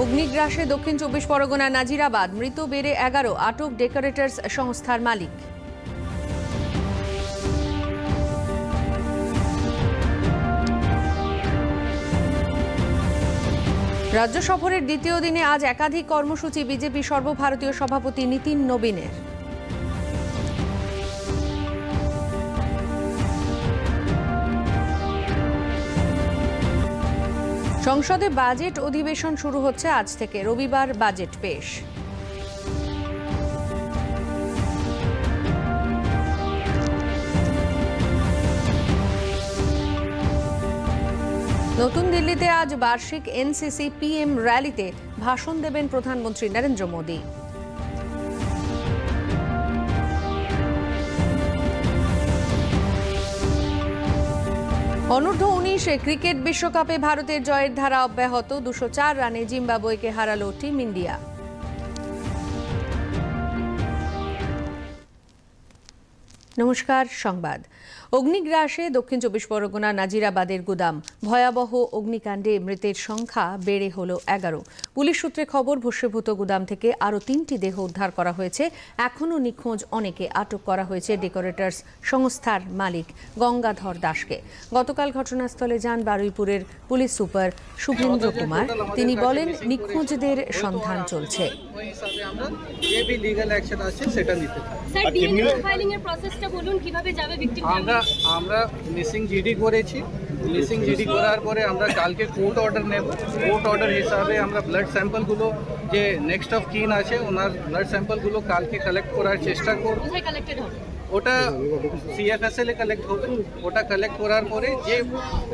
অগ্নিগ্রাসে দক্ষিণ চব্বিশ পরগনা নাজিরাবাদ, মৃত বেড়ে এগারো, আটক ডেকোরেটার্স সংস্থার মালিক। রাজ্য সফরের দ্বিতীয় দিনে আজ একাধিক কর্মসূচি বিজেপি সর্বভারতীয় সভাপতি নীতিন নবীনের। সংসদে বাজেট অধিবেশন শুরু হচ্ছে আজ থেকে। রবিবার বাজেট পেশ। নতুন দিল্লিতে আজ বার্ষিক এনসিসি পিএম র্যালিতে ভাষণ দেবেন প্রধানমন্ত্রী নরেন্দ্র মোদী। অনূর্ধ্ব উনিশে ক্রিকেট বিশ্বকাপে ভারতের জয়ের ধারা অব্যাহত। দুশো চার রানে জিম্বাবুয়েকে হারালো টিম ইন্ডিয়া। নমস্কার, সংবাদ। অগ্নিগ্রাসে দক্ষিণ চব্বিশ পরগনা নাজিরাবাদের গুদাম। ভয়াবহ অগ্নিকাণ্ডে মৃতের সংখ্যা বেড়ে হল এগারো। পুলিশ সূত্রে খবর ভস্মীভূত গুদাম থেকে আরও তিনটি দেহ উদ্ধার করা হয়েছে। এখনও নিখোঁজ অনেকে আটক করা হয়েছে ডেকোরেটর্স সংস্থার মালিক গঙ্গাধর দাসকে। গতকাল ঘটনাস্থলে যান বারুইপুরের পুলিশ সুপার শুভেন্দ্র কুমার। তিনি বলেন নিখোঁজদের সন্ধান চলছে। সেটা নিতে থাকি স্যার ডিএনএ ফাইলিং এর প্রসেসটা বলুন কীভাবে যাবে আমরা আমরা মিসিং জিডি করেছি। মিসিং জিডি করার পরে আমরা কালকে কোর্ট অর্ডার নেব। কোর্ট অর্ডার হিসাবে আমরা ব্লাড স্যাম্পলগুলো যে নেক্সট অফ কিন আছে ওনার ব্লাড স্যাম্পলগুলো কালকে কালেক্ট করার চেষ্টা করব। ওটা সিএফএসএল এ কালেক্ট হবে। ওটা কালেক্ট করার পরে যে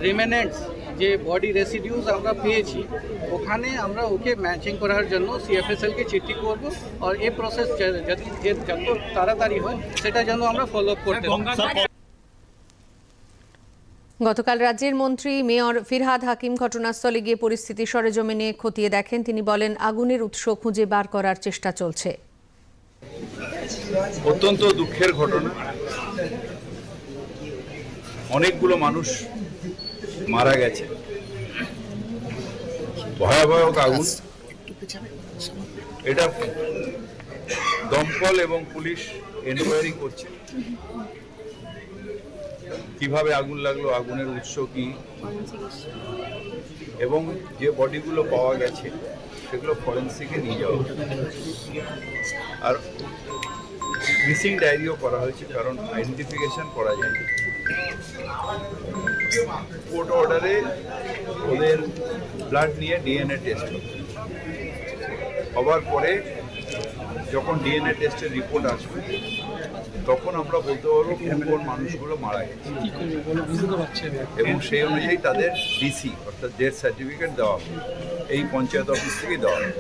রিমেনেন্টস যে বডি রেসিডিউস আমরা পেয়েছি ওখানে আমরা ওকে ম্যাচিং করার জন্য সিএফএসএল কে চিঠি করব আর এই প্রসেস যদি যত তাড়াতাড়ি হয় সেটা যেন আমরা ফলো আপ করতে পারি। গতকাল রাজ্যের মন্ত্রী মেয়র ফিরহাদ হাকিম ঘটনাস্থলে গিয়ে পরিস্থিতি সরেজমিনে খতিয়ে দেখেন। তিনি বলেন, আগুনের উৎস খুঁজে বার করার চেষ্টা চলছে। অত্যন্ত দুঃখের ঘটনা। অনেকগুলো মানুষ মারা গেছে। ভয়াবহ আগুন। এটা দমকল এবং পুলিশ এনকোয়ারি করছে। কীভাবে আগুন লাগল, আগুনের উৎস কি? এবং যে বডিগুলো পাওয়া গেছে, সেগুলো ফরেন্সিকে নিয়ে যাওয়া আর মিসিং ডায়েরিও করা হয়েছে, কারণ আইডেন্টিফিকেশন করা যায়নি। কোর্ট অর্ডারে ওদের ব্লাড নিয়ে ডিএনএ টেস্ট হবে। হবার পরে যখন ডিএনএ টেস্টের রিপোর্ট আসবে তখন আমরা বলতে পারব কোন মানুষগুলো মারা গেছে। এবং সেই অনুযায়ী তাদের ডিসি অর্থাৎ ডেথ সার্টিফিকেট দেওয়া হবে। এই পঞ্চায়েত অফিস থেকেই দেওয়া হবে।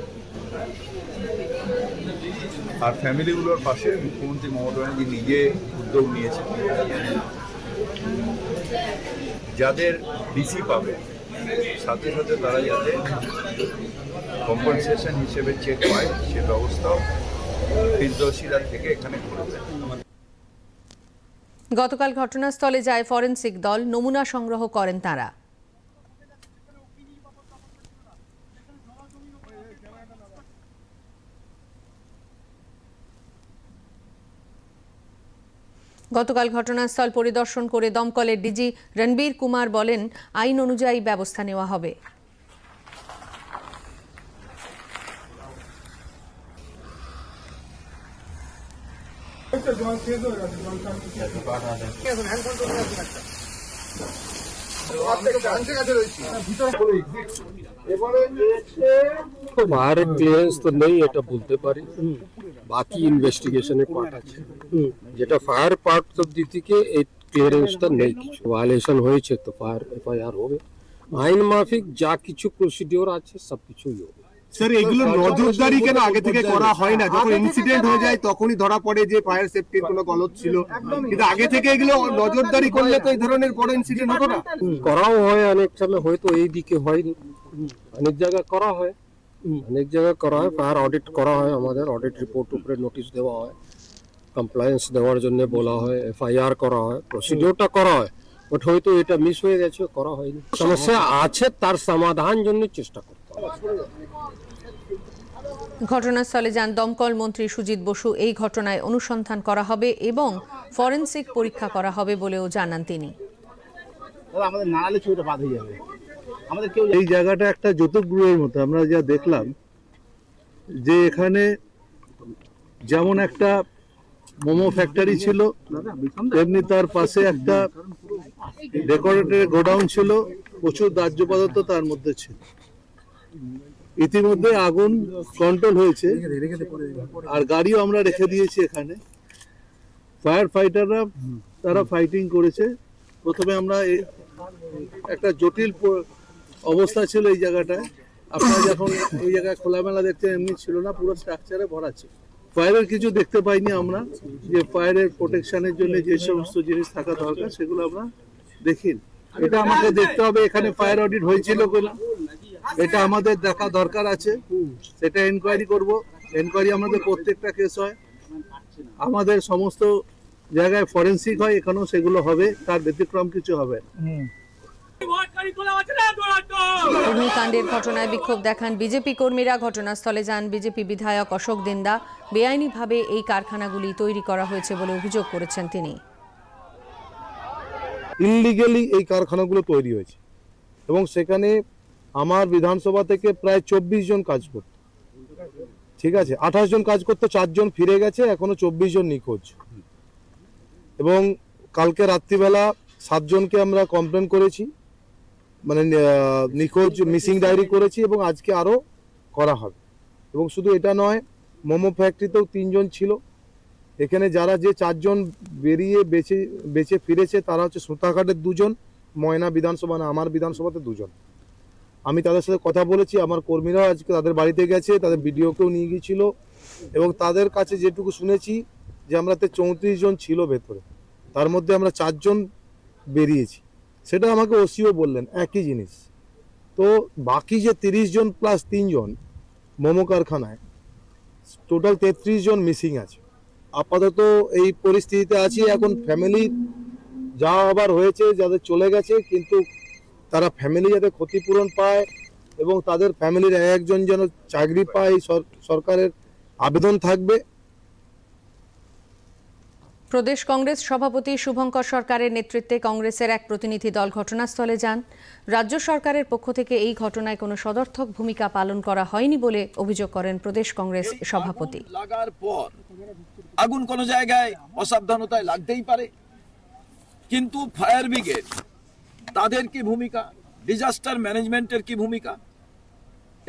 আর ফ্যামিলিগুলোর পাশে মুখ্যমন্ত্রী মমতা ব্যানার্জি নিজে উদ্যোগ নিয়েছেন। যাদের ডিসি পাবে, সাথে সাথে তারা যাতে কম্পনসেশন হিসেবে চেক পায়, সে ব্যবস্থাও ফিরদৌসিরা থেকে এখানে করে দেয় গতকাল ঘটনাস্থলে যায় ফরেনসিক দল, নমুনা সংগ্রহ করেন তারা। গতকাল ঘটনাস্থল পরিদর্শন করে দমকলের ডিজি রণবীর কুমার বলেন, আইন অনুযায়ী ব্যবস্থা নেওয়া হবে। ফায়ার ক্লিয়ারেন্স তো নেই, এটা বলতে পারি। বাকি ইনভেস্টিগেশনের পার্ট আছে। যেটা ফায়ার পার্ট অব্দি থেকে এই ক্লিয়ারেন্সটা নেই কিছু। ভায়োলেশন হয়েছে তো ফায়ার এফআইআর হবে। আইন মাফিক যা কিছু প্রসিডিওর আছে সব কিছুই হবে। স্যার এগুলো নজরদারি কেন আগে থেকে করা হয় না? যখন ইনসিডেন্ট হয়ে যায় তখনই ধরা পড়ে যে ফায়ার সেফটির কোনো গলত ছিল। কিন্তু আগে থেকে এগুলো নজরদারি করলে তো এই ধরনের বড় ইনসিডেন্ট হতো না। করাও হয় অনেক সময় হয়তো এই দিকে হয়নি অনেক জায়গায় করা হয়। অনেক জায়গায় করা হয় ফায়ার অডিট করা হয় আমাদের অডিট রিপোর্ট উপরে নোটিশ দেওয়া হয়। কমপ্লায়েন্স দেওয়ার জন্য বলা হয় এফআইআর করা হয় প্রসিডিওরটা করা হয়। বাট হয়তো এটা মিস হয়ে গেছে করা হয়নি। সমস্যা আছে তার সমাধান জন্য চেষ্টা করতে হবে। ঘটনাস্থলে যান দমকল মন্ত্রী সুজিত বসু। এই ঘটনায় অনুসন্ধান করা হবে এবং ফরেনসিক পরীক্ষা করা হবে বলেও জানান তিনি। দাদা আমাদের নাড়ালে ছবিটা বাদ হয়ে যাবে। আমাদের কেউ এই জায়গাটা একটা জ্যোতির্গৃহের মতো আমরা যা দেখলাম যে এখানে যেমন একটা মোমো ফ্যাক্টরি ছিল তেমনি তার পাশে একটা ডেকোরেটের গোডাউন ছিল প্রচুর দাহ্য পদার্থ তার মধ্যে ছিল। ইতিমধ্যে আগুন কন্ট্রোল হয়েছে। আর গাড়িও আমরা রেখে দিয়েছি এখানে। ফায়ার ফাইটাররা তারা ফাইটিং করেছে। প্রথমে আমরা একটা জটিল অবস্থা ছিল এই জায়গাটায়। আপনারা যখন এই জায়গায় খোলামেলা দেখছেন এমনি ছিল না পুরো স্ট্রাকচারে ভরা ছিল। ফায়ারের কিছু দেখতে পাইনি আমরা যে ফায়ারের প্রোটেকশনের জন্য যে সমস্ত জিনিস থাকা দরকার সেগুলো আমরা দেখি এটা আমাকে দেখতে হবে এখানে ফায়ার অডিট হয়েছিল কিনা। এটা আমাদের দেখা দরকার আছে। সেটা এনকোয়ারি করব। এনকোয়ারি আমাদের প্রত্যেকটা কেস হয়। আমাদের সমস্ত জায়গায় ফরেন্সিক হয় এখানেও সেগুলো হবে। তার ব্যতিক্রম কিছু হবে অগ্নিকাণ্ডের ঘটনায় বিক্ষোভ দেখান বিজেপি কর্মীরা। ঘটনাস্থলে যান বিজেপি বিধায়ক অশোক দিন্দা। বেআইনিভাবে এই কারখানাগুলি তৈরি করা হয়েছে বলে অভিযোগ করেছেন তিনি। ইললিগেলি এই কারখানাগুলো তৈরি হয়েছে। এবং সেখানে আমার বিধানসভা থেকে প্রায় চব্বিশ জন কাজ করত। ঠিক আছে? আঠাশ জন কাজ করতো চারজন ফিরে গেছে, এখনও চব্বিশ জন নিখোঁজ। এবং কালকে রাত্রিবেলা সাতজনকে আমরা কমপ্লেন করেছি মানে নিখোঁজ মিসিং ডায়েরি করেছি এবং আজকে আরও করা হবে। এবং শুধু এটা নয়, মোমো ফ্যাক্টরিতেও তিনজন ছিল। এখানে যারা যে চারজন বেরিয়ে বেঁচে বেঁচে ফিরেছে, তারা হচ্ছে সুতাঘাটের দুজন, ময়না বিধানসভা না, আমার বিধানসভাতে দুজন। আমি তাদের সাথে কথা বলেছি, আমার কর্মীরাও আজকে তাদের বাড়িতে গেছে, তাদের ভিডিওকেও নিয়ে গিয়েছিল এবং তাদের কাছে যেটুকু শুনেছি যে আমরা চৌত্রিশ জন ছিল ভেতরে, তার মধ্যে আমরা চারজন বেরিয়েছি। সেটা আমাকে ওসিও বললেন, একই জিনিস। তো বাকি যে তিরিশ জন প্লাস তিনজন মোমো কারখানায় টোটাল তেত্রিশ জন মিসিং আছে। আপাতত এই পরিস্থিতিতে আছি, এখন ফ্যামিলি যা আবার হয়েছে, যাদের চলে গেছে, কিন্তু তারা ফ্যামিলি যাতে ক্ষতিপূরণ পায় এবং তাদের ফ্যামিলির একজন যেন চাকরি পায় এই সরকারের আবেদন থাকবে। প্রদেশ কংগ্রেস সভাপতি শুভঙ্কর সরকারের নেতৃত্বে কংগ্রেসের এক প্রতিনিধি দল ঘটনাস্থলে যান। রাজ্য সরকারের পক্ষ থেকে এই ঘটনায় কোনো সদর্থক ভূমিকা পালন করা হয়নি বলে অভিযোগ করেন প্রদেশ কংগ্রেস সভাপতি। আগুন লাগার পর আগুন কোন জায়গায় অসাবধানতায় লাগতেই পারে। কিন্তু ফায়ার ব্রিগেড তাদের কি ভূমিকা? ডিজাস্টার ম্যানেজমেন্টের কি ভূমিকা?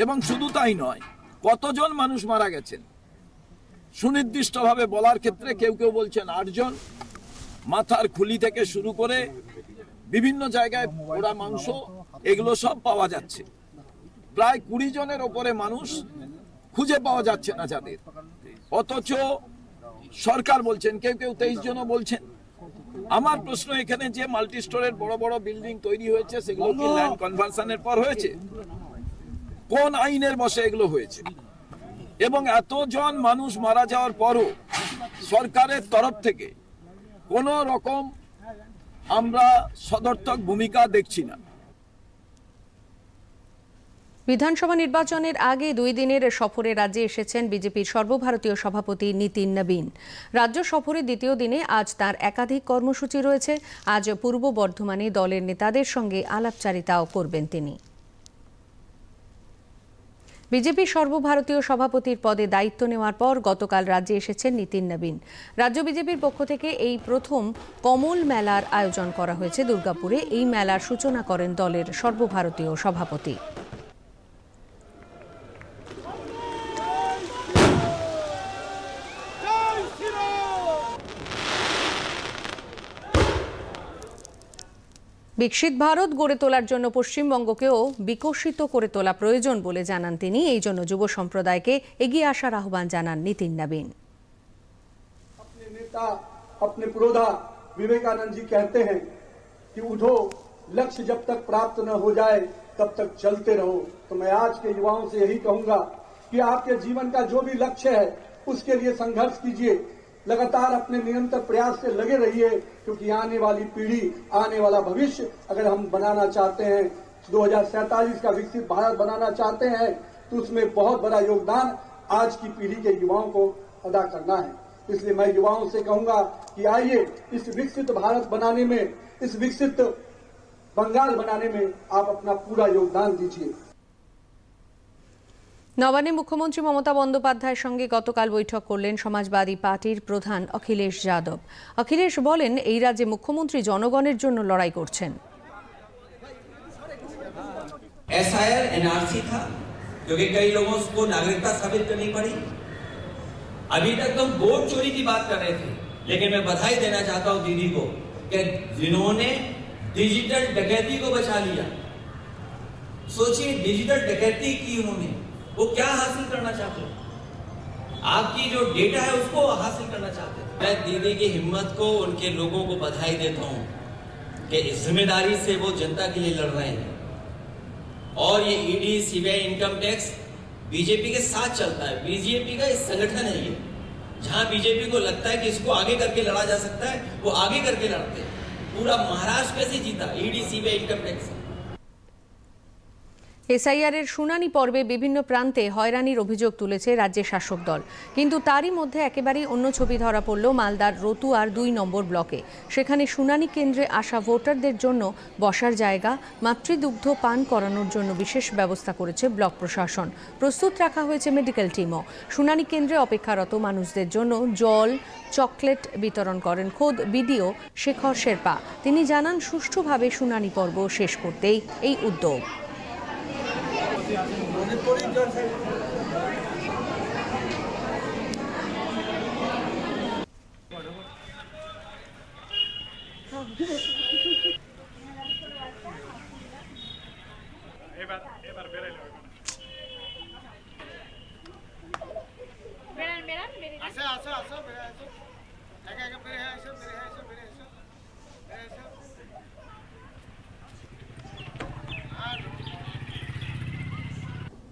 এবং শুধু তাই নয়, কতজন মানুষ মারা গেছেন? সুনির্দিষ্টভাবে বলার ক্ষেত্রে কেউ কেউ বলছেন আটজন। মাথার খুলি থেকে শুরু করে বিভিন্ন জায়গায় পোড়া মাংস, এগুলো সব পাওয়া যাচ্ছে। প্রায় কুড়ি জনের ওপরে মানুষ খুঁজে পাওয়া যাচ্ছে না যাদের। অথচ সরকার বলছেন, কেউ কেউ তেইশ জনও বলছেন। আমার প্রশ্ন এখানে যে মাল্টি স্টোরের বড় বড় বিল্ডিং তৈরি হয়েছে, সেগুলো কি ল্যান্ড কনভারশনের পর হয়েছে? কোন আইনের বসে এগুলো হয়েছে? এবং এতজন মানুষ মারা যাওয়ার পরও সরকারের তরফ থেকে কোনো রকম আমরা সদর্থক ভূমিকা দেখছি না। বিধানসভা নির্বাচনের আগে দুই দিনের সফরে রাজ্যে এসেছেন বিজেপির সর্বভারতীয় সভাপতি নীতিন নবীন। রাজ্য সফরের দ্বিতীয় দিনে আজ তার একাধিক কর্মসূচি রয়েছে। আজ পূর্ব বর্ধমানে দলের নেতাদের সঙ্গে আলাপচারিতাও করবেন তিনি। বিজেপি সর্বভারতীয় সভাপতির পদে দায়িত্ব নেওয়ার পর গতকাল রাজ্যে এসেছেন নীতিন নবীন। রাজ্য বিজেপির পক্ষ থেকে এই প্রথম কমল মেলার আয়োজন করা হয়েছে দুর্গাপুরে। এই মেলার সূচনা করেন দলের সর্বভারতীয় সভাপতি। বিকশিত ভারত গড়ে তোলার জন্য পশ্চিমবঙ্গকেও বিকশিত করে তোলা প্রয়োজন বলে জানান তিনি এই জন্য যুব সম্প্রদায়কে এগিয়ে আসার আহ্বান জানান নীতিন নবীন अपने नेता अपने पुरोधा विवेकानंद जी कहते हैं कि उठो लक्ष्य जब तक प्राप्त न हो जाए तब तक चलते रहो तो मैं आज के युवाओं से यही कहूंगा कि आपके जीवन का जो भी लक्ष्य है उसके लिए संघर्ष कीजिए लगातार अपने निरंतर प्रयास से लगे रहिए, क्योंकि आने वाली पीढ़ी, आने वाला भविष्य अगर हम बनाना चाहते हैं, दो का विकसित भारत बनाना चाहते हैं तो उसमें बहुत बड़ा योगदान आज की पीढ़ी के युवाओं को अदा करना है। इसलिए मैं युवाओं से कहूँगा कि आइए इस विकसित भारत बनाने में, इस विकसित बंगाल बनाने में आप अपना पूरा योगदान दीजिए। নবান্নে মুখ্যমন্ত্রী মমতা বন্দ্যোপাধ্যায়ের সঙ্গে গতকাল বৈঠক করলেন সমাজবাদী পার্টির প্রধান অখিলেশ যাদব অখিলেশ বলেন এই রাজ্যে মুখ্যমন্ত্রী জনগণের জন্য লড়াই করছেন एस आई आर एनआरसी था क्योंकि कई लोगों को नागरिकता साबित करनी पड़ी अभी तक तो हम वोट चोरी की बात कर रहे थे लेकिन मैं बधाई देना चाहता हूं दीदी को कि जिन्होंने डिजिटल डकैती को बचा लिया सोचिए डिजिटल डकैती की उन्होंने वो क्या हासिल करना चाहते हैं? आपकी जो डेटा है उसको हासिल करना चाहते हैं? मैं दीदी की हिम्मत को, उनके लोगों को बधाई देता हूँ कि इस ज़िम्मेदारी से वो जनता के लिए लड़ रहे हैं। और ये ED CBI income tax BJP के साथ चलता है। बीजेपी का एक संगठन है ये। जहाँ बीजेपी को लगता है कि इसको आगे करके लड़ा जा सकता है, वो आगे करके लड़ते हैं। पूरा महाराष्ट्र कैसे जीता? ED CBI income tax SIR এর শুনানি পর্বে বিভিন্ন প্রান্তে হয়রানির অভিযোগ তুলেছে রাজ্যের শাসক দল। কিন্তু তারই মধ্যে একেবারেই অন্য ছবি ধরা পড়ল মালদার রতুয়ার দুই নম্বর ব্লকে। সেখানে শুনানি কেন্দ্রে আসা ভোটারদের জন্য বসার জায়গা, মাতৃদুগ্ধ পান করানোর জন্য বিশেষ ব্যবস্থা করেছে ব্লক প্রশাসন। প্রস্তুত রাখা হয়েছে মেডিকেল টিমও। শুনানি কেন্দ্রে অপেক্ষারত মানুষদের জন্য জল, চকলেট বিতরণ করেন খোদ বিডিও শেখর শেরপা। তিনি জানান, সুষ্ঠুভাবে শুনানি পর্ব শেষ করতেই এই উদ্যোগ। 하세요.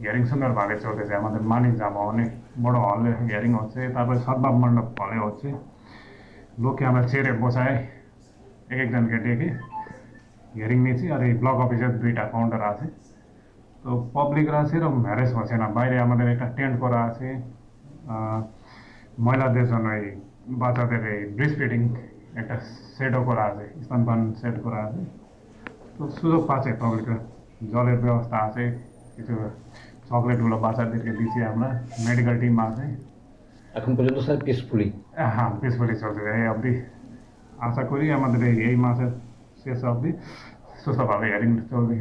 হিয়ারিং সুন্দরভাবে চলতেছে আমাদের মানিক জামা অনেক বড় হলে হিয়ারিং হচ্ছে তারপরে সদ্ভাব মণ্ডপ হলে হচ্ছে লোককে আমরা চেয়ারে বসায় এক একজনকে ডেকে হিয়ারিং নিয়েছি আর এই ব্লক অফিসের দুইটা কাউন্টার আছে তো পাবলিকরা সেরকম হ্যারেস হচ্ছে না বাইরে আমাদের একটা টেন্ট করা আছে আহ, মহিলাদের জন্য এই বাচ্চাদের এই ব্রিজ ফিডিং একটা সেটও করা আছে স্তনপান সেট করা আছে তো সুযোগ পাচ্ছে পাবলিকরা জলের ব্যবস্থা আছে কিছু চকলেটগুলো বাচ্চাদেরকে দিচ্ছি আমরা মেডিকেল টিম আছে। এখন পর্যন্ত স্যার পিসফুলি হ্যাঁ পিসফুলি চলছে। এই অবধি আশা করি আমাদের এই এই মাসের শেষ অবধি সুস্থভাবে হিয়ারিং চলবে।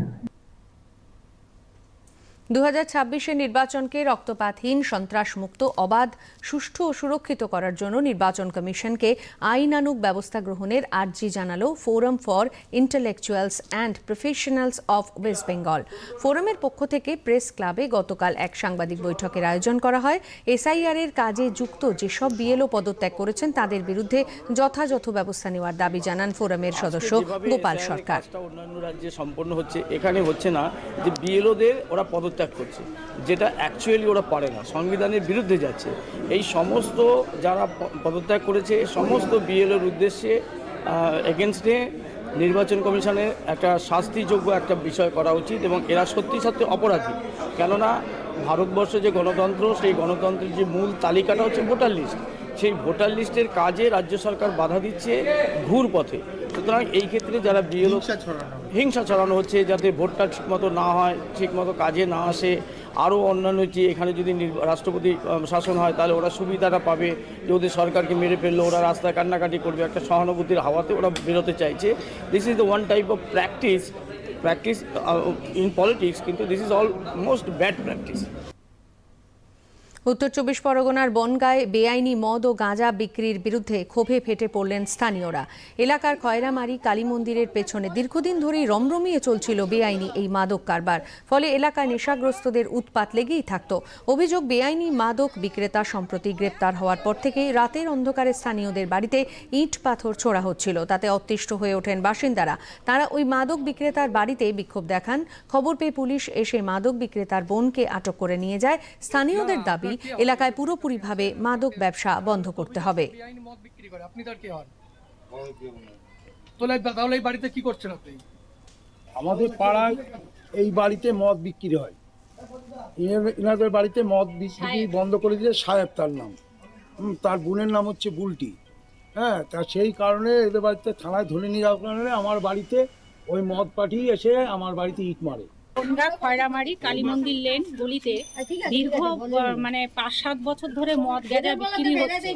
দু হাজার ছাব্বিশের নির্বাচনকে রক্তপাতহীন সন্ত্রাসমুক্ত অবাধ সুষ্ঠু ও সুরক্ষিত করার জন্য নির্বাচন কমিশনকে আইনানুগ ব্যবস্থা গ্রহণের আর্জি জানালো forum for intellectuals and professionals of West Bengal. ফোরামের পক্ষ থেকে প্রেস ক্লাবে গতকাল এক সাংবাদিক বৈঠকের আয়োজন করা হয়। এসআইআর এর কাজে যুক্ত যেসব বিএলও পদত্যাগ করেছেন তাদের বিরুদ্ধে যথাযথ ব্যবস্থা নেওয়ার দাবি জানান ফোরামের সদস্য গোপাল সরকার। অন্যান্য রাজ্যে সম্পন্ন হচ্ছে এখানে হচ্ছে না যে বিএলওদের ওরা পদত্যাগ করছে, যেটা অ্যাকচুয়ালি ওরা পারে না, সংবিধানের বিরুদ্ধে যাচ্ছে। এই সমস্ত যারা পদত্যাগ করেছে সমস্ত বিএলওর উদ্দেশ্যে এগেনস্টে নির্বাচন কমিশনের একটা শাস্তিযোগ্য একটা বিষয় করা উচিত এবং এরা সত্যি সত্যি অপরাধী। কেননা ভারতবর্ষ যে গণতন্ত্র, সেই গণতন্ত্রের যে মূল তালিকাটা হচ্ছে ভোটার লিস্ট। সেই ভোটার লিস্টের কাজে রাজ্য সরকার বাধা দিচ্ছে ঘুর পথে। সুতরাং এই ক্ষেত্রে যারা বিএলও হিংসা ছড়ানো হচ্ছে। যাতে ভোটটা ঠিকমতো না হয় ঠিকমতো কাজে না আসে। আরও অন্যান্য যে এখানে যদি রাষ্ট্রপতি শাসন হয় তাহলে ওরা সুবিধাটা পাবে যে ওদের সরকারকে মেরে ফেলল ওরা রাস্তায় কান্নাকাটি করবে একটা সহানুভূতির হাওয়াতে ওরা বেরোতে চাইছে। This is the one type of practice practice in politics কিন্তু this is almost bad practice উত্তর চব্বিশ পরগনার বনগায় বেআইনি মদ ও গাঁজা বিক্রির বিরুদ্ধে ক্ষোভে ফেটে পড়লেন স্থানীয়রা। এলাকার খয়রামারি কালী মন্দিরের পেছনে দীর্ঘদিন ধরেই রমরমিয়ে চলছিল বেআইনি এই মাদক কারবার। ফলে এলাকায় নেশাগ্রস্তদের উৎপাত লেগেই থাকত। অভিযোগ, বেআইনি মাদক বিক্রেতা সম্প্রতি গ্রেপ্তার হওয়ার পর থেকেই রাতের অন্ধকারে স্থানীয়দের বাড়িতে ইট পাথর ছোড়া হচ্ছিল। তাতে অতিষ্ঠ হয়ে ওঠেন বাসিন্দারা। তারা ওই মাদক বিক্রেতার বাড়িতে বিক্ষোভ দেখান। খবর পেয়ে পুলিশ এসে মাদক বিক্রেতার বোনকে আটক করে নিয়ে যায়। স্থানীয়দের দাবি এলাকায় পুরোপুরিভাবে মাদক ব্যবসা বন্ধ করতে হবে। আপনি তার কে হন তাহলে এই বাড়িতে কি করছেন আপনি? আমাদের পাড়ায় এই বাড়িতে মদ বিক্রি হয়। ইনাদের- ইনাদের বাড়িতে মদ বিক্রি বন্ধ করে দিয়ে সাহেব তার নাম। তার বোনের নাম হচ্ছে বুলটি। হ্যাঁ তা সেই কারণে এদের বাড়িতে থানায় ধরে নিয়ে যাওয়ার কারণে আমার বাড়িতে ওই মদ পাঠিয়ে এসে আমার বাড়িতে ইট মারে। বনগা খয়রামারি কালী মন্দির লেন গলিতে দীর্ঘ মানে পাঁচ সাত বছর ধরে মদ গাঁজা বিক্রি হচ্ছে।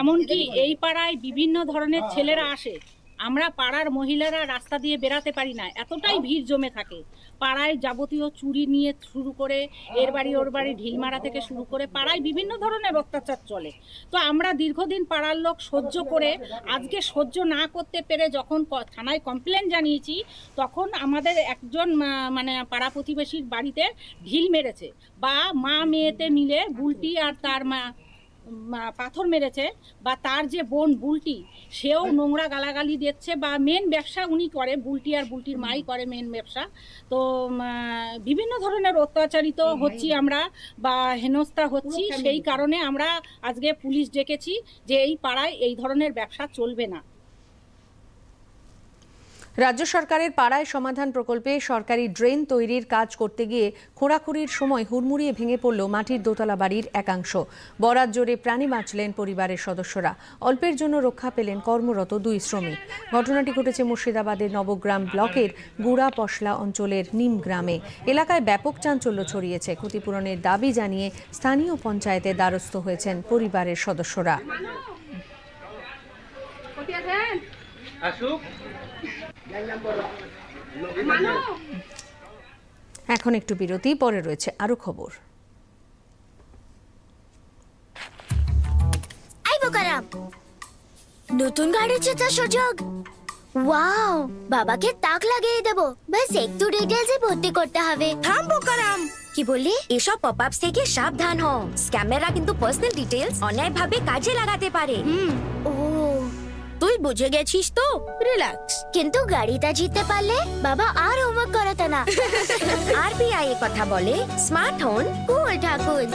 এমনকি এই পাড়ায় বিভিন্ন ধরনের ছেলেরা আসে। আমরা পাড়ার মহিলারা রাস্তা দিয়ে বেরাতে পারি না এতটাই ভিড় জমে থাকে। পাড়ায় যাবতীয় চুরি নিয়ে শুরু করে এর বাড়ি ওর বাড়ি ঢিল মারা থেকে শুরু করে পাড়ায় বিভিন্ন ধরনের অত্যাচার চলে। তো আমরা দীর্ঘদিন পাড়ার লোক সহ্য করে আজকে সহ্য না করতে পেরে যখন থানায় কমপ্লেন জানিয়েছি তখন আমাদের একজন মানে পাড়া প্রতিবেশীর বাড়িতে ঢিল মেরেছে। বা মা মেয়েতে মিলে বুলটি আর তার মা মা পাথর মেরেছে বা তার যে বোন বুলটি সেও নোংরা গালাগালি দিচ্ছে বা মেন ব্যবসা উনি করে বুলটি আর বুলটির মাই করে মেন ব্যবসা। তো বিভিন্ন ধরনের অত্যাচারিত হচ্ছি আমরা বা হেনস্থা হচ্ছি সেই কারণে আমরা আজকে পুলিশ ডেকেছি যে এই পাড়ায় এই ধরনের ব্যবসা চলবে না। রাজ্য সরকারের পাড়ায় সমাধান প্রকল্পে সরকারি ড্রেন তৈরির কাজ করতে গিয়ে খোঁড়াখুড়ির সময় হুড়মুড়িয়ে ভেঙে পড়ল মাটির দোতলা বাড়ির একাংশ। বরাত জোরে প্রাণী বাঁচলেন পরিবারের সদস্যরা। অল্পের জন্য রক্ষা পেলেন কর্মরত দুই শ্রমিক। ঘটনাটি ঘটেছে মুর্শিদাবাদের নবগ্রাম ব্লকের গুড়া পশলা অঞ্চলের নিম গ্রামে। এলাকায় ব্যাপক চাঞ্চল্য ছড়িয়েছে। ক্ষতিপূরণের দাবি জানিয়ে স্থানীয় পঞ্চায়েতে দ্বারস্থ হয়েছেন পরিবারের সদস্যরা। এখন একটু বিরতি পরে রয়েছে আরও খবর। নতুন গাড়ি জেতার সুযোগ। ওয়াও বাবাকে তাক লাগিয়ে দেব। ব্যাস একটু ডিটেলসে ভর্তি করতে হবে। থাম বোকারাম। কি বললি? এসব পপআপস থেকে সাবধান হও। স্ক্যামেররা কিন্তু পার্সোনাল ডিটেলস অন্যায়ভাবে কাজে লাগাতে পারে। ও তুই বুঝে গেছিস তো? রিল্যাক্স কিন্তু গাড়িটা জিততে পারলে বাবা আর হোমওয়ার্ক করাতে না। আরবিআই কথা বলে স্মার্ট হোন কুল ঠাকুর।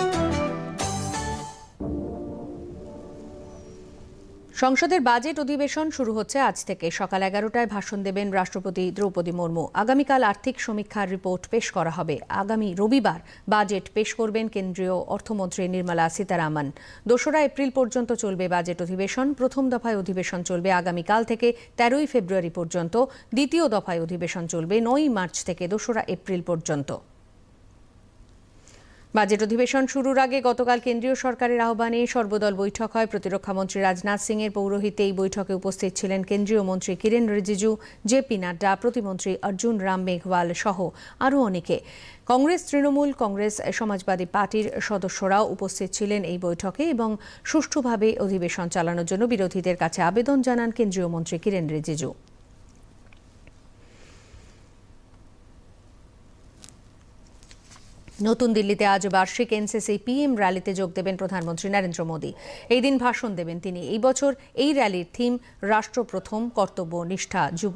সংসদের বাজেট অধিবেশন শুরু হচ্ছে আজ থেকে। সকাল এগারোটায় ভাষণ দেবেন রাষ্ট্রপতি দ্রৌপদী মুর্মু। আগামীকাল আর্থিক সমীক্ষার রিপোর্ট পেশ করা হবে। আগামী রবিবার বাজেট পেশ করবেন কেন্দ্রীয় অর্থমন্ত্রী নির্মলা সীতারামন। দোসরা এপ্রিল পর্যন্ত চলবে বাজেট অধিবেশন। প্রথম দফায় অধিবেশন চলবে আগামীকাল থেকে তেরোই ফেব্রুয়ারি পর্যন্ত। দ্বিতীয় দফায় অধিবেশন চলবে নয়ই মার্চ থেকে দোসরা এপ্রিল পর্যন্ত। বাজেট অধিবেশন শুরুর আগে গতকাল কেন্দ্রীয় সরকারের আহ্বানে সর্বদল বৈঠক হয়। প্রতিরক্ষামন্ত্রী রাজনাথ সিং এর পৌরোহিত্যে এই বৈঠকে উপস্থিত ছিলেন কেন্দ্রীয় মন্ত্রী কিরেন রিজিজু জেপি নাড্ডা, প্রতিমন্ত্রী অর্জুন রাম মেঘওয়াল সহ আরও অনেকে। কংগ্রেস তৃণমূল, কংগ্রেস সমাজবাদী পার্টির সদস্যরাও উপস্থিত ছিলেন এই বৈঠকে এবং সুষ্ঠুভাবে অধিবেশন চালানোর জন্য বিরোধীদের কাছে আবেদন জানান কেন্দ্রীয় মন্ত্রী কিরেন রিজিজু। নতুন দিল্লিতে আজ বার্ষিক এনসিসি পিএম র্যালিতে যোগ দেবেন প্রধানমন্ত্রী নরেন্দ্র মোদী। এই দিন ভাষণ দেবেন তিনি। এই বছর এই র্যালির থিম, রাষ্ট্র প্রথম, কর্তব্য নিষ্ঠা, যুব।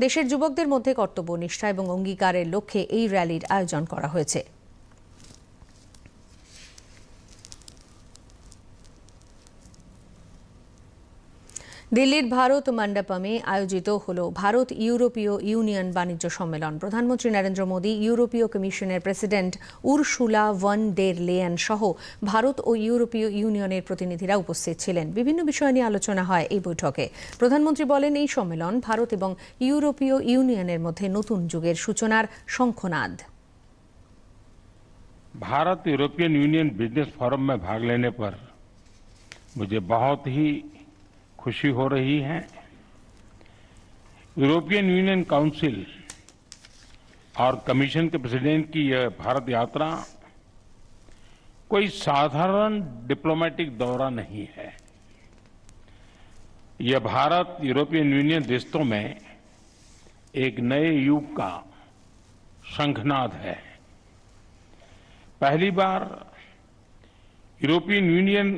দেশের যুবকদের মধ্যে কর্তব্য নিষ্ঠা এবং অঙ্গীকারের লক্ষ্যে এই র্যালির আয়োজন করা হয়েছে। দিল্লির ভারত মণ্ডপমে আয়োজিত হল ভারত ইউরোপীয় ইউনিয়ন বাণিজ্য সম্মেলন প্রধানমন্ত্রী নরেন্দ্র মোদী ইউরোপীয় কমিশনের প্রেসিডেন্ট উরসুলা ওয়ান ডের লেয়ান সহ ভারত ও ইউরোপীয় ইউনিয়নের প্রতিনিধিরা উপস্থিত ছিলেন বিভিন্ন বিষয় নিয়ে আলোচনা হয় এই বৈঠকে প্রধানমন্ত্রী বলেন এই সম্মেলন ভারত এবং ইউরোপীয় ইউনিয়নের মধ্যে নতুন যুগের সূচনার শঙ্খনাদ Bharat European union business forum में भाग लेने पर मुझे बहुत ही खुशी हो रही है। यूरोपियन यूनियन काउंसिल और कमीशन के प्रेसिडेंट की यह भारत यात्रा कोई साधारण डिप्लोमेटिक दौरा नहीं है। यह भारत यूरोपियन यूनियन रिश्तों में एक नए युग का शंखनाद है। पहली बार यूरोपियन यूनियन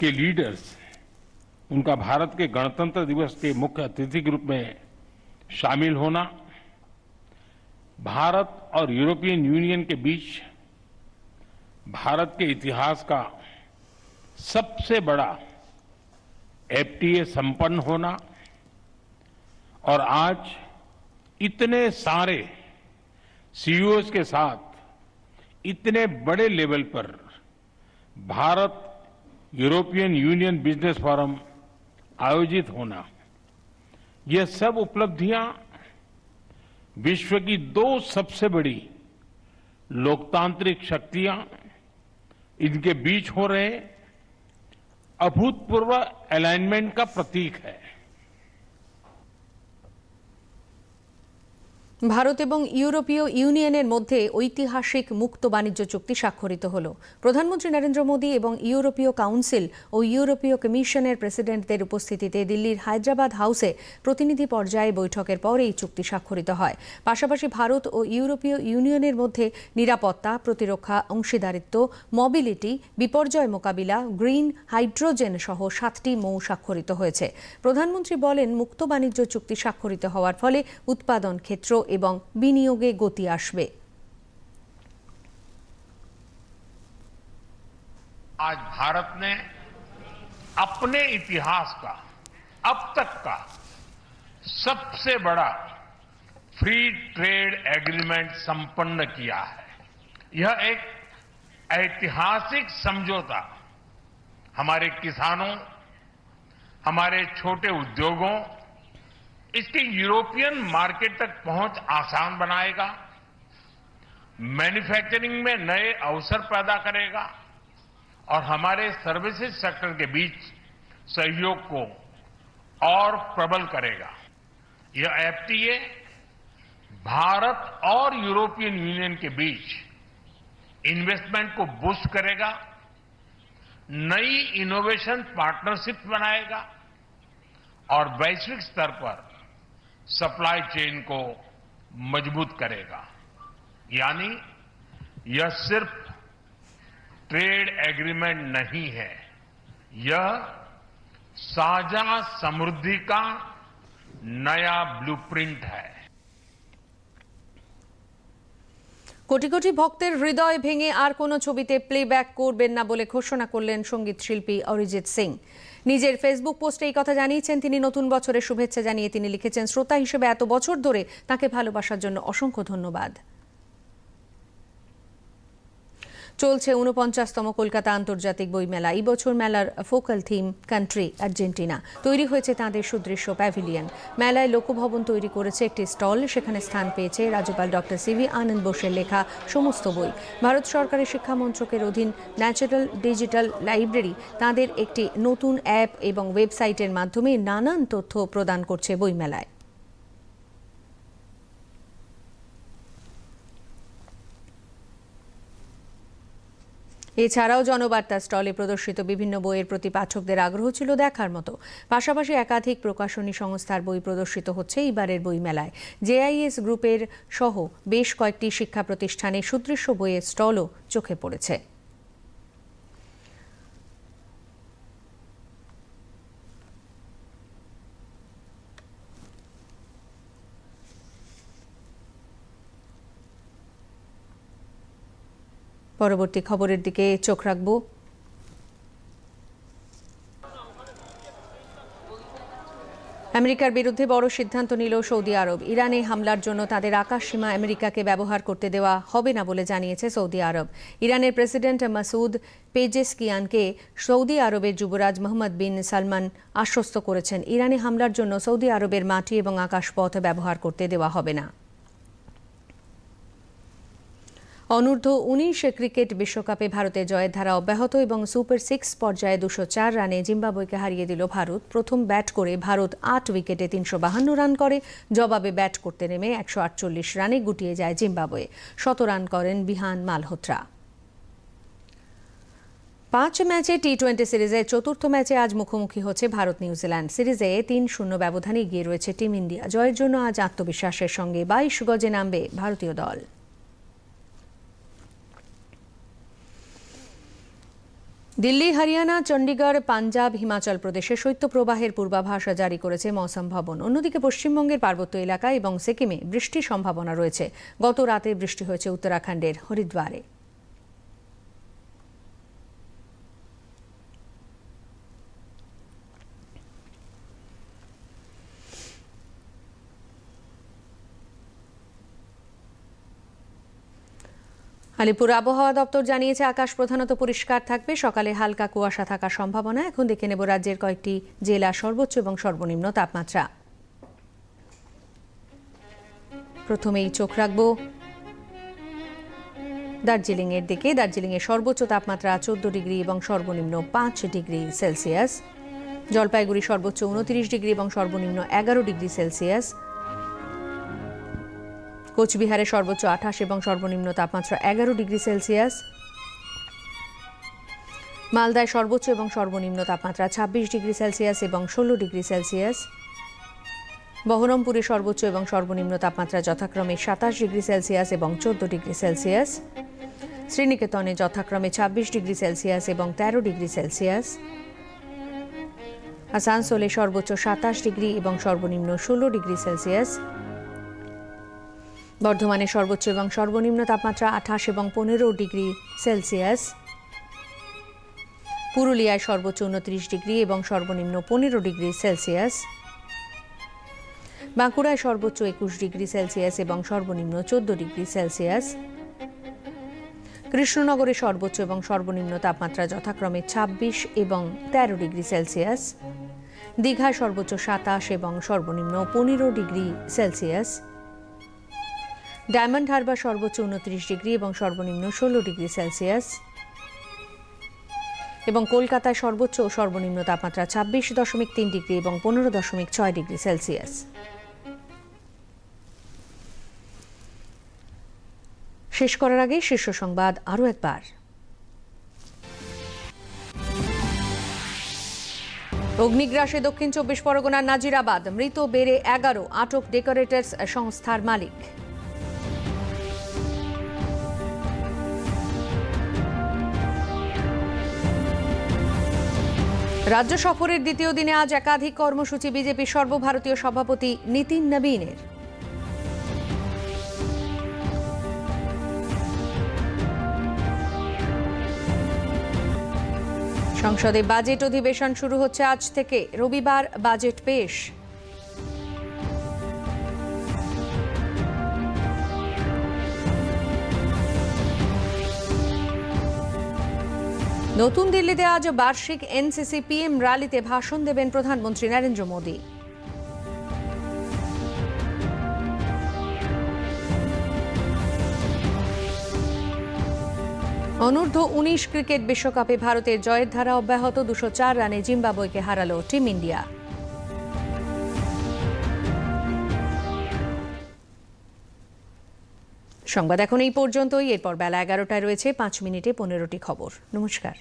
के लीडर्स उनका भारत के गणतंत्र दिवस के मुख्य अतिथि के रूप में शामिल होना, भारत और यूरोपियन यूनियन के बीच भारत के इतिहास का सबसे बड़ा एफटीए संपन्न होना और आज इतने सारे सीईओज के साथ इतने बड़े लेवल पर Bharat European Union business forum आयोजित होना। यह सब उपलब्धियाँ विश्व की दो सबसे बड़ी लोकतांत्रिक शक्तियाँ इनके बीच हो रहे अभूतपूर्व अलाइनमेंट का प्रतीक है। ভারত এবং ইউরোপীয় ইউনিয়নের মধ্যে ঐতিহাসিক মুক্ত বাণিজ্য চুক্তি স্বাক্ষরিত হল। প্রধানমন্ত্রী নরেন্দ্র মোদী এবং ইউরোপীয় কাউন্সিল ও ইউরোপীয় কমিশনের প্রেসিডেন্টদের উপস্থিতিতে দিল্লির হায়দ্রাবাদ হাউসে প্রতিনিধি পর্যায়ে বৈঠকের পর এই চুক্তি স্বাক্ষরিত হয়। পাশাপাশি ভারত ও ইউরোপীয় ইউনিয়নের মধ্যে নিরাপত্তা, প্রতিরক্ষা, অংশীদারিত্ব মবিলিটি বিপর্যয় মোকাবিলা, গ্রিন হাইড্রোজেন সহ সাতটি মৌ স্বাক্ষরিত হয়েছে। প্রধানমন্ত্রী বলেন, মুক্ত বাণিজ্য চুক্তি স্বাক্ষরিত হওয়ার ফলে উৎপাদন ক্ষেত্র এবং বিনিয়োগে গতি আসবে आज भारत ने अपने इतिहास का अब तक का सबसे बड़ा फ्री ट्रेड एग्रीमेंट संपन्न किया है यह एक ऐतिहासिक समझौता हमारे किसानों हमारे छोटे उद्योगों इसकी यूरोपियन मार्केट तक पहुँच आसान बनाएगा, मैन्युफैक्चरिंग में नए अवसर पैदा करेगा, और हमारे सर्विसेज़ सेक्टर के बीच सहयोग को और प्रबल करेगा। यह एफटीए भारत और यूरोपियन यूनियन के बीच इन्वेस्टमेंट को बूस्ट करेगा, नई इनोवेशन पार्टनरशिप बनाएगा, और वैश्विक स्तर पर सप्लाई चेन को मजबूत करेगा यानी यह सिर्फ ट्रेड एग्रीमेंट नहीं है यह साझा समृद्धि का नया ब्लूप्रिंट है কোটি কোটি ভক্তের হৃদয় ভেঙে আর কোনো ছবিতে প্লেব্যাক করবেন না বলে ঘোষণা করলেন সঙ্গীত শিল্পী অরিজিৎ সিং নিজের ফেসবুক পোস্টে এই কথা জানিয়েছেন তিনি, নতুন বছরের শুভেচ্ছা জানিয়ে তিনি লিখেছেন, শ্রোতা হিসেবে এত বছর ধরে তাকে ভালোবাসার জন্য অসংখ্য ধন্যবাদ। চলছে উনপঞ্চাশতম কলকাতা আন্তর্জাতিক বইমেলা। এই বছর মেলার ফোকাল থিম কান্ট্রি, আর্জেন্টিনা। তৈরি হয়েছে তাঁদের সুদৃশ্য প্যাভিলিয়ন। মেলায় লোকভবন তৈরি করেছে একটি স্টল, সেখানে স্থান পেয়েছে রাজ্যপাল ডক্টর সিভি আনন্দ বোসের লেখা সমস্ত বই। ভারত সরকারের শিক্ষা মন্ত্রকের অধীন ন্যাচারাল ডিজিটাল লাইব্রেরি তাদের একটি নতুন অ্যাপ এবং ওয়েবসাইটের মাধ্যমে নানান তথ্য প্রদান করছে বইমেলায়। এছাড়াও জনবার্তা স্টলে প্রদর্শিত বিভিন্ন বইয়ের প্রতি পাঠকদের আগ্রহ ছিল দেখার মতো। পাশাপাশি একাধিক প্রকাশনী সংস্থার বই প্রদর্শিত হচ্ছে এবারের বইমেলায়। জেআইএস গ্রুপের সহ বেশ কয়েকটি শিক্ষা প্রতিষ্ঠানে সুদৃশ্য বইয়ের স্টলও চোখে পড়েছে। পরবর্তী খবরের দিকে চোখ রাখব। আমেরিকার বিরুদ্ধে বড় সিদ্ধান্ত নিল সৌদি আরব। ইরানে হামলার জন্য তাদের আকাশ সীমা আমেরিকাকে ব্যবহার করতে দেওয়া হবে না বলে জানিয়েছে সৌদি আরব। ইরানের প্রেসিডেন্ট মাসুদ পেজেসকিয়ানকে সৌদি আরবের যুবরাজ মোহাম্মদ বিন সালমান আশ্বস্ত করেছেন। ইরানে হামলার জন্য সৌদি আরবের মাটি এবং আকাশপথ ব্যবহার করতে দেওয়া হবে না। অনূর্ধ্ব উনিশ ক্রিকেট বিশ্বকাপে ভারতের জয়ের ধারা অব্যাহত এবং সুপার সিক্স পর্যায়ে দুশো চার রানে জিম্বাবুয়েকে হারিয়ে দিল ভারত। প্রথম ব্যাট করে ভারত আট উইকেটে তিনশো বাহান্ন রান করে। জবাবে ব্যাট করতে নেমে একশো আটচল্লিশ রানে গুটিয়ে যায় জিম্বাবুয়ে। শত রান করেন বিহান মালহোত্রা। পাঁচ ম্যাচে টি টোয়েন্টি সিরিজের চতুর্থ ম্যাচে আজ মুখোমুখি হচ্ছে ভারত নিউজিল্যান্ড সিরিজে তিন শূন্য ব্যবধানে এগিয়ে রয়েছে টিম ইন্ডিয়া। জয়ের জন্য আজ আত্মবিশ্বাসের সঙ্গে বাইশ গজে নামবে ভারতীয় দল। দিল্লি, হরিয়ানা চণ্ডীগড় পাঞ্জাব, হিমাচল প্রদেশে শৈত্যপ্রবাহের পূর্বাভাস জারি করেছে মৌসম ভবন। অন্যদিকে পশ্চিমবঙ্গের পার্বত্য এলাকা এবং সিকিমে বৃষ্টির সম্ভাবনা রয়েছে। গত রাতে বৃষ্টি হয়েছে উত্তরাখণ্ডের হরিদ্বারে। আলিপুর আবহাওয়া দপ্তর জানিয়েছে, আকাশ প্রধানত পরিষ্কার থাকবে। সকালে হালকা কুয়াশা থাকার সম্ভাবনা। এখন দেখে নেব রাজ্যের কয়েকটি জেলা সর্বোচ্চ এবং সর্বনিম্ন তাপমাত্রা। প্রথমেই চোখ রাখব। দার্জিলিং এর দিকে। দার্জিলিং এর সর্বোচ্চ তাপমাত্রা চোদ্দ ডিগ্রি এবং সর্বনিম্ন পাঁচ ডিগ্রি সেলসিয়াস। জলপাইগুড়ি সর্বোচ্চ উনত্রিশ ডিগ্রি এবং সর্বনিম্ন এগারো ডিগ্রি সেলসিয়াস। কোচবিহারে সর্বোচ্চ আঠাশ এবং সর্বনিম্ন তাপমাত্রা এগারো ডিগ্রি সেলসিয়াস। মালদায় সর্বোচ্চ এবং সর্বনিম্ন তাপমাত্রা ছাব্বিশ ডিগ্রি সেলসিয়াস এবং ষোলো ডিগ্রি সেলসিয়াস। বহরমপুরে সর্বোচ্চ এবং সর্বনিম্ন তাপমাত্রা যথাক্রমে সাতাশ ডিগ্রি সেলসিয়াস এবং চোদ্দ ডিগ্রি সেলসিয়াস। শ্রীনিকেতনে যথাক্রমে ছাব্বিশ ডিগ্রি সেলসিয়াস এবং তেরো ডিগ্রি সেলসিয়াস। আসানসোলে সর্বোচ্চ সাতাশ ডিগ্রি এবং সর্বনিম্ন ষোলো ডিগ্রি সেলসিয়াস। বর্ধমানে সর্বোচ্চ এবং সর্বনিম্ন তাপমাত্রা আঠাশ এবং পনেরো ডিগ্রি সেলসিয়াস। পুরুলিয়ায় সর্বোচ্চ উনত্রিশ ডিগ্রি এবং সর্বনিম্ন পনেরো ডিগ্রি সেলসিয়াস। বাঁকুড়ায় সর্বোচ্চ একুশ ডিগ্রি সেলসিয়াস এবং সর্বনিম্ন চোদ্দ ডিগ্রি সেলসিয়াস। কৃষ্ণনগরে সর্বোচ্চ এবং সর্বনিম্ন তাপমাত্রা যথাক্রমে ছাব্বিশ এবং তেরো ডিগ্রি সেলসিয়াস। দীঘায় সর্বোচ্চ সাতাশ এবং সর্বনিম্ন পনেরো ডিগ্রি সেলসিয়াস। ডায়মন্ড হারবার সর্বোচ্চ উনত্রিশ ডিগ্রি এবং সর্বনিম্ন ষোলো ডিগ্রি সেলসিয়াস। এবং কলকাতায় সর্বোচ্চ ও সর্বনিম্ন তাপমাত্রা ছাব্বিশ দশমিক তিন ডিগ্রি এবং পনেরো দশমিক ছয় ডিগ্রি সেলসিয়াস। শেষ করার আগে শীর্ষ সংবাদ আরও একবার। অগ্নিগ্রাসে দক্ষিণ চব্বিশ পরগনার নাজিরাবাদ, মৃত বেড়ে এগারো, আটক ডেকোরেটার্স সংস্থার মালিক। রাজ্য সফরের দ্বিতীয় দিনে আজ একাধিক কর্মসূচি বিজেপি সর্বভারতীয় সভাপতি নীতিন নবীনের। সংসদে বাজেট অধিবেশন শুরু হচ্ছে আজ থেকে। রবিবার বাজেট পেশ। নতুন দিল্লিতে আজ বার্ষিক এনসিসি পিএম র্যালিতে ভাষণ দেবেন প্রধানমন্ত্রী নরেন্দ্র মোদী। অনূর্ধ্ব উনিশ ক্রিকেট বিশ্বকাপে ভারতের জয়ের ধারা অব্যাহত, দুশো চার রানে জিম্বাবুয়েকে হারালো টিম ইন্ডিয়া। সংবাদ এখন এই পর্যন্তই। এরপর বেলা এগারোটায় রয়েছে পাঁচ মিনিটে পনেরোটি খবর। নমস্কার।